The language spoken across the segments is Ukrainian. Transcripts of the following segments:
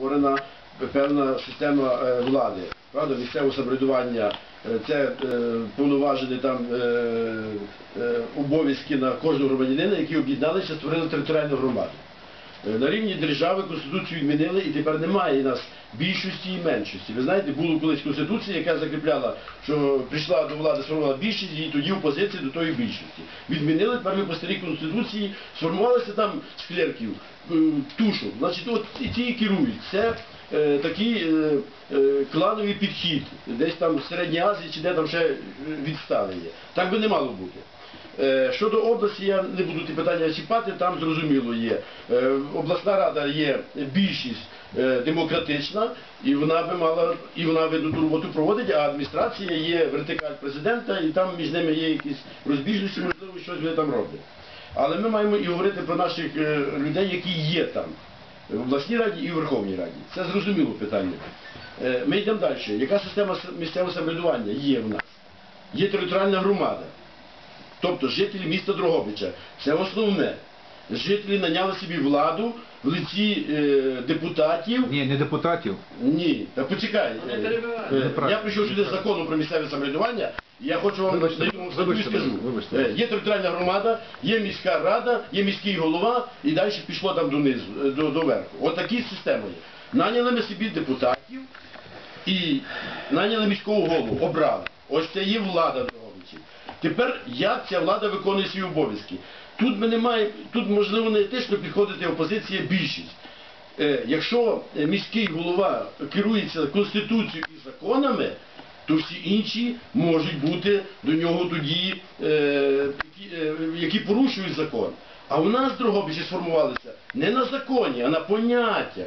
створена певна система е, влади. Правда, місцеве самоврядування, е, це е, повноважені там обов'язки на кожного громадянина, які об'єдналися, створили територіальну громаду. Е, На рівні держави Конституцію відмінили і тепер немає у нас більшості і меншості. Ви знаєте, була колись Конституція, яка закріпляла, що прийшла до влади, сформувала більшість, і тоді опозиція до тої більшості. Відмінили, тепер ми по старій Конституції, сформувалися там з клерків, е, тушок. Значить, от і ті керують. Це е, такий е, е, клановий підхід, десь там в Середній Азії чи де там ще відстали є. Так би не мало бути. Е, Щодо області, я не буду ті питання чіпати, там зрозуміло є. Е, Обласна рада є більшість е, демократична, і вона би мала, і вона видно ту роботу проводить, а адміністрація є вертикаль президента, і там між ними є якісь розбіжності, можливо, щось вони там роблять. Але ми маємо і говорити про наших людей, які є там, в обласній раді і в Верховній Раді. Це зрозуміло питання. Ми йдемо далі. Яка система місцевого самоврядування є в нас? Є територіальна громада. Тобто жителі міста Дрогобича. Це основне. Жителі наняли собі владу в лиці е, депутатів. Ні, не депутатів. Ні, та почекай. Е, е, Я прийшов сюди з законом про місцеве самоврядування. і Я хочу вам Вибачте, статтю вибачте, скажу. вибачте. Е, Є територіальна громада, є міська рада, є міський голова, і далі пішло там донизу, е, до, до верху. От такі системи є. Наняли ми собі депутатів і наняли міського голову, обрали. Ось це є влада. Тепер як ця влада виконує свої обов'язки? Тут тут можливо не етично підходити опозиція більшість. Е, якщо е, міський голова керується Конституцією і законами, то всі інші можуть бути до нього тоді, е, які порушують закон. А у нас Дрогобичі сформувалися не на законі, а на поняттях.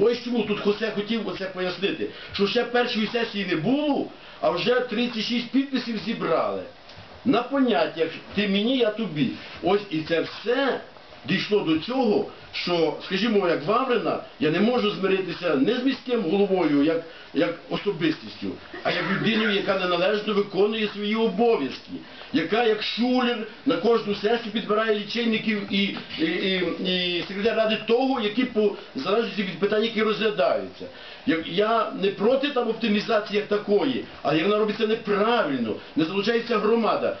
Ось чому тут Хосе хотів оце пояснити, що ще першої сесії не було, а вже 36 підписів зібрали. На поняттях ти мені, я тобі. Ось і це все дійшло до цього, що, скажімо, як Ваврина, я не можу змиритися не з міським головою, як, як особистістю, а як людиною, яка неналежно виконує свої обов'язки, яка як шулер на кожну сесію підбирає лічильників і, і, і, і секретар ради того, які по залежності від питань, які розглядаються. Я, я не проти там оптимізації як такої, але як вона робиться неправильно, не залучається громада.